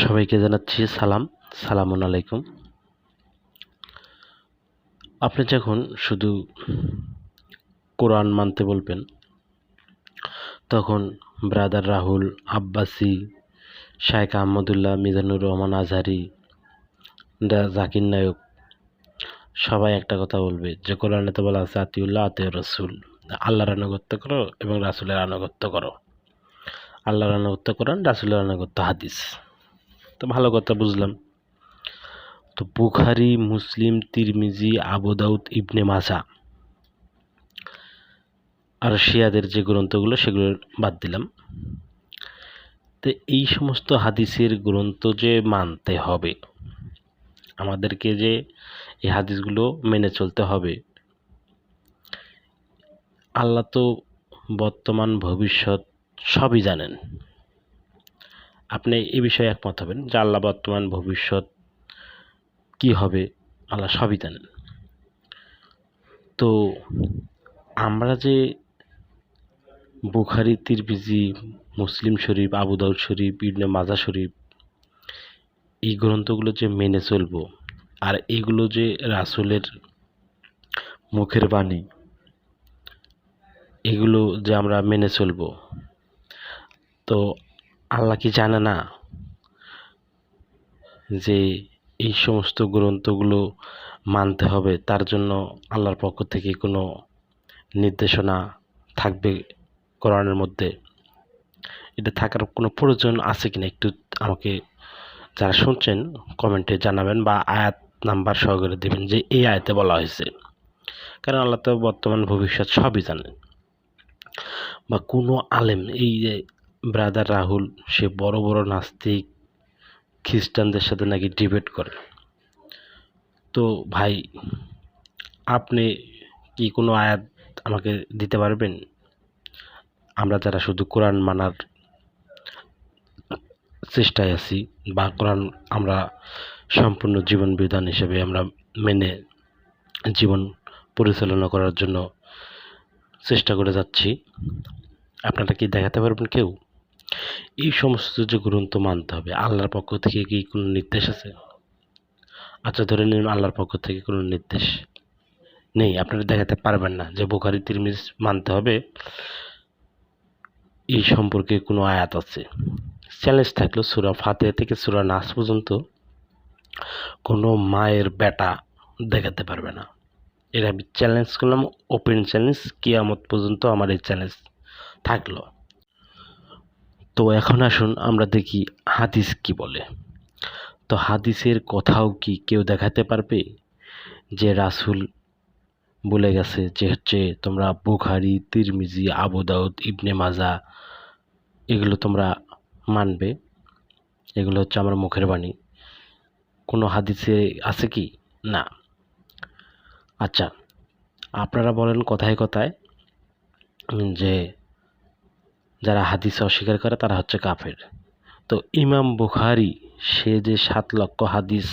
সবাইকে জানাচ্ছি সালাম, সালামুন আলাইকুম। আপনি যখন শুধু কোরআন মানতে বলবেন, তখন ব্রাদার রাহুল, আব্বাসি, শায়েখ আহমদুল্লাহ, মিজানুর রহমান, আজহারি জাকির নায়ক, সবাই একটা কথা বলবে, যে কোরআনে তো বলা আছে, আতিউল্লাহ আতিউ রসুল। আল্লাহর আনুগত্য করো এবং রাসুলের আনুগত্য করো। আল্লাহর আনুগত্য কোরআন, রাসুলের আনুগত্য হাদিস। তো ভালো কথা বুঝলাম। তো বুখারি, মুসলিম, তিরমিজি, আবু দাউদ, ইবনে মাজা আর শিয়াদের যে গ্রন্থগুলো সেগুলো বাদ দিলাম। তো এই সমস্ত হাদিসের গ্রন্থ যে মানতে হবে, আমাদেরকে যে এই হাদিসগুলো মেনে চলতে হবে, আল্লাহ তো বর্তমান ভবিষ্যৎ সবই জানেন। আপনি এ বিষয়ে একমত হবেন যে আল্লাহ বর্তমান ভবিষ্যৎ কি হবে? আল্লাহ সবই জানেন। তো আমরা যে বুখারি, তিরমিজি, মুসলিম শরীফ, আবু দাউদ শরীফ, ইবনে মাজা শরীফ, এই গ্রন্থগুলো যে মেনে চলবো আর এগুলো যে রাসূলের মুখের বাণী, এগুলো যে আমরা মেনে চলবো, তো আল্লাহ কি জানে না যে এই সমস্ত গ্রন্থগুলো মানতে হবে? তার জন্য আল্লাহর পক্ষ থেকে কোনো নির্দেশনা থাকবে কোরআনের মধ্যে? এটা থাকার কোনো প্রয়োজন আছে কিনা? একটু আমাকে যারা শুনছেন, কমেন্টে জানাবেন বা আয়াত নাম্বার সহকারে দেবেন যে এই আয়াতে বলা হয়েছে। কারণ আল্লাহ তো বর্তমান ভবিষ্যৎ সবই জানেন। বা কোনো আলেম এই যে ব্রাদার রাহুল সে বড় বড় নাস্তিক খ্রিস্টানদের সাথে নাকি ডিবেট করে। তো ভাই, আপনি কি কোনো আয়াত আমাকে দিতে পারবেন? আমরা যারা শুধু কোরআন মানার চেষ্টায় আছি বা কোরআন আমরা সম্পূর্ণ জীবন বিধান হিসেবে আমরা মেনে জীবন পরিচালনা করার জন্য চেষ্টা করে যাচ্ছি। আপনারা কি দেখাতে পারবেন কেউ? এই সমস্ত যে গ্রন্থ মানতে হবে, আল্লাহর পক্ষ থেকে কি কোনো নির্দেশ আছে? আচ্ছা ধরে নিন আল্লাহর পক্ষ থেকে কোনো নির্দেশ নেই, আপনারা দেখাতে পারবেন না যে বোখারি, তিরমিজ মানতে হবে। এই সম্পর্কে কোনো আয়াত আছে? চ্যালেঞ্জ থাকল সুরা ফাতে থেকে সুরা নাস পর্যন্ত কোনো মায়ের বেটা দেখাতে পারবে না। এটা আমি চ্যালেঞ্জ করলাম, ওপেন চ্যালেঞ্জ, কিয়ামত পর্যন্ত আমার এই চ্যালেঞ্জ থাকল। তো এখন আসুন আমরা দেখি হাদিস কি বলে। তো হাদিসের কথাও কি কেউ দেখাতে পারবে? যে রাসূল বলে গেছে যে হচ্ছে তোমরা বুখারি, তিরমিজি, আবু দাউদ, ইবনে মাজা, এগুলো তোমরা মানবে। এগুলো হচ্ছে আমার মুখের বাণী। কোনো হাদিসে আছে কি? না। আচ্ছা আপনারা বলেন কথায় কথায় যে যারা হাদিস অস্বীকার করে, তারা হচ্ছে কাফের। তো ইমাম বুখারি সে যে সাত লক্ষ হাদিস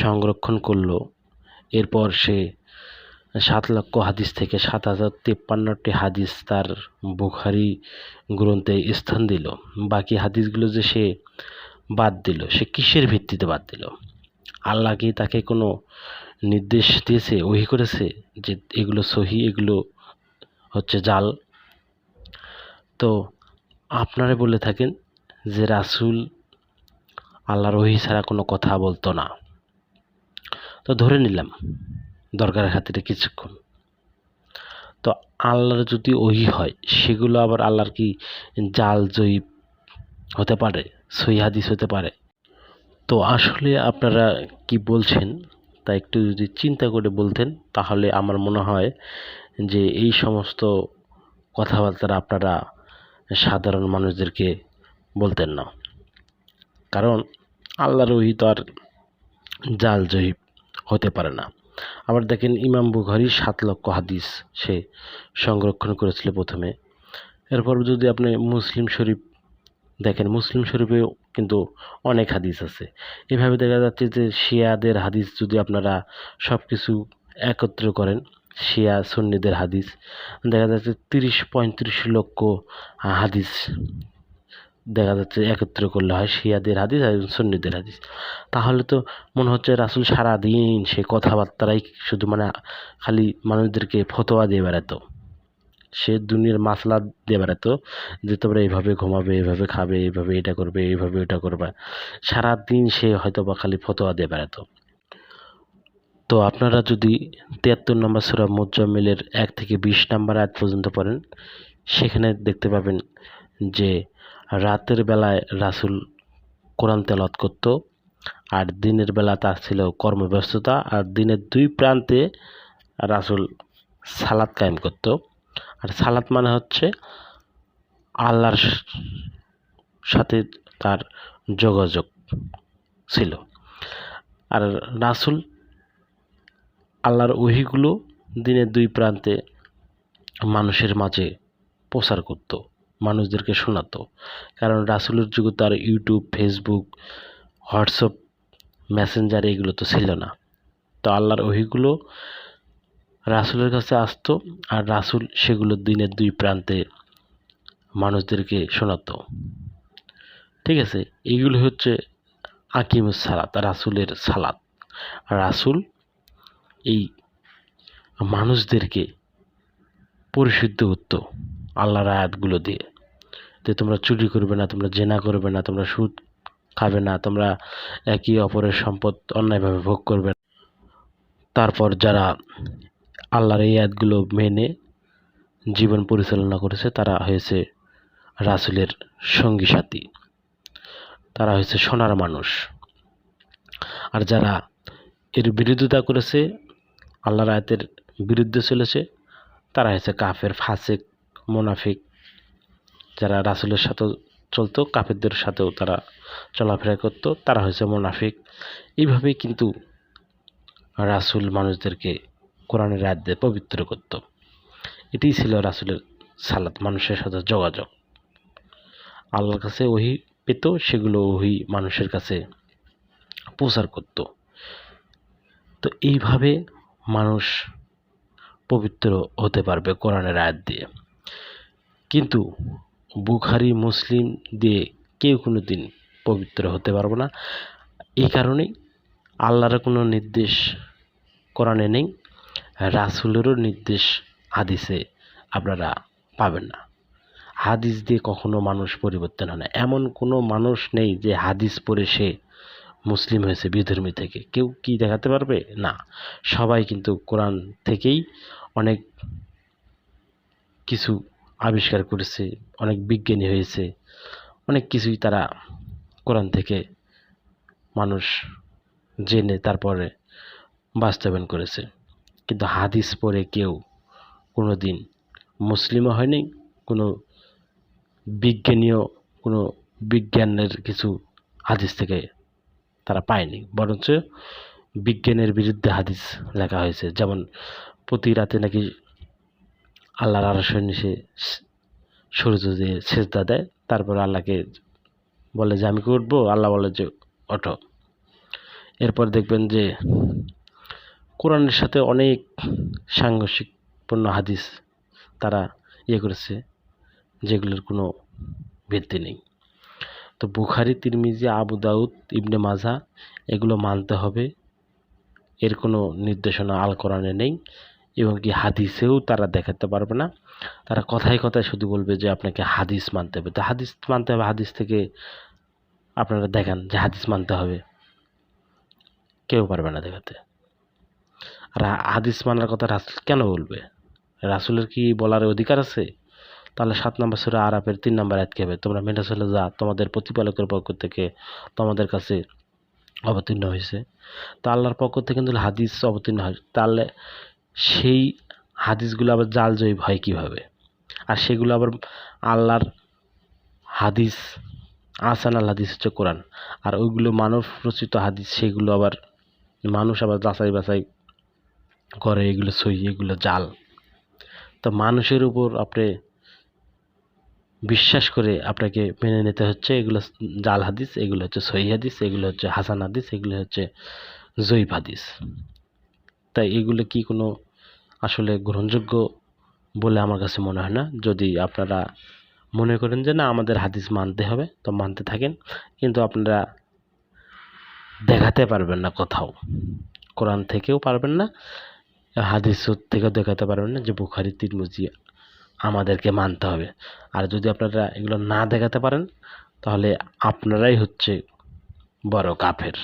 সংরক্ষণ করল, এরপর সে সাত লক্ষ হাদিস থেকে সাত হাজার তিপ্পান্নটি হাদিস তার বুখারি গ্রন্থে স্থান দিল। বাকি হাদিসগুলো যে সে বাদ দিল, সে কিসের ভিত্তিতে বাদ দিল? আল্লাহ কি তাকে কোনো নির্দেশ দিয়েছে, ওহি করেছে যে এগুলো সহি, এগুলো হচ্ছে জাল? তো আপনারা বলে থাকেন যে, রাসূল আল্লাহর ওহি ছাড়া কোনো কথা বলতো না। তো ধরে নিলাম দরকারের খাতিরে কিছুক্ষণ। তো আল্লাহর যদি ওহি হয়, সেগুলো আবার আল্লাহর কি জাল, জয়ীব হতে পারে, সহি হাদিস হতে পারে। তো আসলে আপনারা কি বলছেন তা একটু যদি চিন্তা করে বলতেন, তাহলে আমার মনে হয় যে, এই সমস্ত কথাবার্তা আপনারা সাধারণ মানুষদেরকে বলতেন না। কারণ আল্লাহর ওহি তো আর জাল জহিব হতে পারে না। আবার দেখেন ইমাম বুখারি সাত লক্ষ হাদিস সে সংরক্ষণ করেছিল প্রথমে। এরপর যদি আপনি মুসলিম শরীফ দেখেন, মুসলিম শরীফেও কিন্তু অনেক হাদিস আছে। এভাবে দেখা যাচ্ছে যে শিয়াদের হাদিস যদি আপনারা সব কিছু একত্র করেন শিয়া সুন্নিদের হাদিস। দেখা যাচ্ছে তিরিশ পঁয়ত্রিশ লক্ষ হাদিস দেখা যাচ্ছে একত্র করলে হয়, শিয়াদের হাদিস আর সুন্নিদের হাদিস। তাহলে তো মনে হচ্ছে রাসুল সারাদিন সে কথাবার্তারাই শুধু মানে খালি মানুষদেরকে ফতোয়া দিয়ে বেড়াতো। সে দুনিয়ার মাসলা দিয়ে বেড়াতো যে তোমরা এইভাবে ঘুমাবে, এইভাবে খাবে, এইভাবে এটা করবে, এইভাবে ওটা করবে। সারাদিন সে হয়তো বা খালি ফতোয়া দিয়ে বেড়াতো। তো আপনারা যদি তিয়াত্তর নম্বর সুরা মুজাম্মিলের এক থেকে বিশ নম্বর আয়াত পর্যন্ত পড়েন, সেখানে দেখতে পাবেন যে রাতের বেলায় রাসুল কোরআন তেলাওয়াত করত, আর দিনের বেলা তার ছিল কর্মব্যস্ততা, আর দিনের দুই প্রান্তে রাসুল সালাদ কায়েম করত। আর সালাত মানে হচ্ছে আল্লাহর সাথে তার যোগাযোগ ছিল। আর রাসুল আল্লাহর ওহিগুলো দিনের দুই প্রান্তে মানুষের মাঝে প্রচার করত, মানুষদেরকে শোনাতো। কারণ রাসুলের যুগে তার ইউটিউব, ফেসবুক, হোয়াটসঅ্যাপ, মেসেঞ্জার এগুলো তো ছিল না। তো আল্লাহর ওহিগুলো রাসুলের কাছে আসতো আর রাসুল সেগুলো দিনের দুই প্রান্তে মানুষদেরকে শোনাতো। ঠিক আছে, এগুলো হচ্ছে আকিমুস সালাত, রাসুলের সালাত। রাসুল এই মানুষদেরকে পরিশুদ্ধ করতো আল্লাহর আয়াতগুলো দিয়ে। যে তোমরা চুরি করবে না, তোমরা জেনা করবে না, তোমরা সুদ খাবে না, তোমরা একে অপরের সম্পদ অন্যায়ভাবে ভোগ করবে না। তারপর যারা আল্লাহর এই আয়াতগুলো মেনে জীবন পরিচালনা করেছে, তারা হয়েছে রাসুলের সঙ্গী সাথী। তারা হয়েছে সোনার মানুষ। আর যারা এর বিরোধিতা করেছে আল্লাহর আয়াতের বিরুদ্ধে চলেছে। তারা হয়েছে কাফের, ফাসেক, মোনাফিক। যারা রাসুলের সাথে চলতো, কাফেরদের সাথেও তারা চলাফেরা করতো, তারা হয়েছে মোনাফিক। এইভাবেই কিন্তু রাসুল মানুষদেরকে কোরআনের রাত দিয়ে পবিত্র করত। এটাই ছিল রাসুলের সালাত, মানুষের সাথে যোগাযোগ। আল্লাহর কাছে ওহি পেত, সেগুলো ওহি মানুষের কাছে প্রচার করত। তো এইভাবে মানুষ পবিত্র হতে পারবে কোরআনের আয়াত দিয়ে। কিন্তু বুখারি, মুসলিম দিয়ে কেউ কোনো দিন পবিত্র হতে পারব না। এই কারণেই আল্লাহর কোনো নির্দেশ কোরআনে নেই, রাসুলেরও নির্দেশ হাদিসে আপনারা পাবেন না। হাদিস দিয়ে কখনো মানুষ পরিবর্তন হয় না। এমন কোনো মানুষ নেই যে হাদিস পড়ে সে মুসলিম হয়েছে বিধর্মী থেকে। কেউ কি দেখাতে পারবে? না। সবাই কিন্তু কোরআন থেকেই অনেক কিছু আবিষ্কার করেছে, অনেক বিজ্ঞানী হয়েছে, অনেক কিছুই তারা কোরআন থেকে মানুষ জেনে তারপরে বাস্তবায়ন করেছে। কিন্তু হাদিস পড়ে কেউ কোনো দিন মুসলিমও হয়নি, কোনো বিজ্ঞানীয় কোনো বিজ্ঞানের কিছু হাদিস থেকে তারা পায়নি। বরঞ্চ বিজ্ঞানের বিরুদ্ধে হাদিস লেখা হয়েছে। যেমন প্রতি রাতে নাকি আল্লাহর আরশের নিচে সূর্য দিয়ে সেজদা দেয়, তারপর আল্লাহকে বলে যে, আমি করব আল্লাহ বলে যে, ওঠো। এরপর দেখবেন যে কোরআনের সাথে অনেক সাংঘর্ষিকপূর্ণ হাদিস তারা ইয়ে করেছে, যেগুলোর কোনো ভিত্তি নেই। তো বুখারি, তিরমিজি, আবু দাউদ, ইবনে মাজা, এগুলো মানতে হবে। এর কোনো নির্দেশনা আল কোরআনে নেই এবং কি হাদিসেও তারা দেখাতে পারবে না। তারা কথায় কথায় শুধু বলবে যে আপনাকে হাদিস মানতে হবে। তো হাদিস মানতে হবে, হাদিস থেকে আপনারা দেখান যে হাদিস মানতে হবে। কেউ পারবে না দেখাতে। আর হাদিস মানার কথা রাসুল কেন বলবে? রাসুলের কি বলার অধিকার আছে? তাহলে সাত নম্বর সুরা আরাপের তিন নম্বর আয়াত হবে? তোমরা মেনে চলে যা তোমাদের প্রতিপালকের পক্ষ থেকে তোমাদের কাছে অবতীর্ণ হয়েছে। তো আল্লাহর পক্ষ থেকে কিন্তু হাদিস অবতীর্ণ হয়। তাহলে সেই হাদিসগুলো আবার জাল জয়ীব হয় কীভাবে? আর সেগুলো আবার আল্লাহর হাদিস আসান আল হাদিস হচ্ছে কোরআন। আর ওইগুলো মানব রচিত হাদিস, সেগুলো আবার মানুষ আবার যাচাই বাছাই করে, এগুলো সই, এগুলো জাল। তো মানুষের উপর আপনি বিশ্বাস করে আপনাকে মেনে নিতে হচ্ছে। এগুলো জাল হাদিস, এগুলো হচ্ছে সহি হাদিস, এগুলো হচ্ছে হাসান হাদিস, এগুলো হচ্ছে জৈব হাদিস। তাই এগুলো কি কোনো আসলে গ্রহণযোগ্য বলে আমার কাছে মনে হয় না। যদি আপনারা মনে করেন যে না, আমাদের হাদিস মানতে হবে, তো মানতে থাকেন। কিন্তু আপনারা দেখাতে পারবেন না কোথাও। কোরআন থেকেও পারবেন না হাদিস থেকেও দেখাতে পারবেন না যে বুখারি, তিরমিজি আমাদেরকে মানতে হবে। আর যদি আপনারা এগুলো না দেখাতে পারেন, তাহলে আপনারাই হচ্ছে বড় কাফের।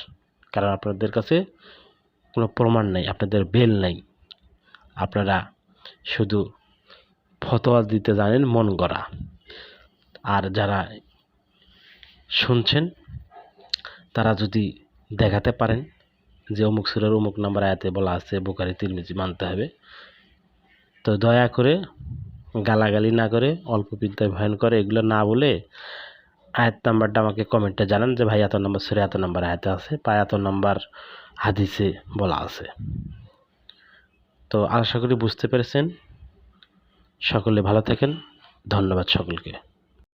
কারণ আপনাদের কাছে কোনো প্রমাণ নেই, আপনাদের বেল নেই। আপনারা শুধু ফতোয়া দিতে জানেন মন গড়া। আর যারা শুনছেন, তারা যদি দেখাতে পারেন যে অমুক সুরের অমুক নাম্বার আয়াতে বলা আছে বোকারি তিরমিজি মানতে হবে, তো দয়া করে গালাগালি না করে, অল্প বিদ্যায় ভয়ন করে, এগুলো না বলে আয়াত নাম্বারটা আমাকে কমেন্টে জানান যে, ভাই, এত নম্বর সুরে এত নম্বর আয়াতে আছে বা এত নম্বর হাদিসে বলা আছে। তো আশা করি বুঝতে পেরেছেন। সকলে ভালো থাকেন। ধন্যবাদ সকলকে।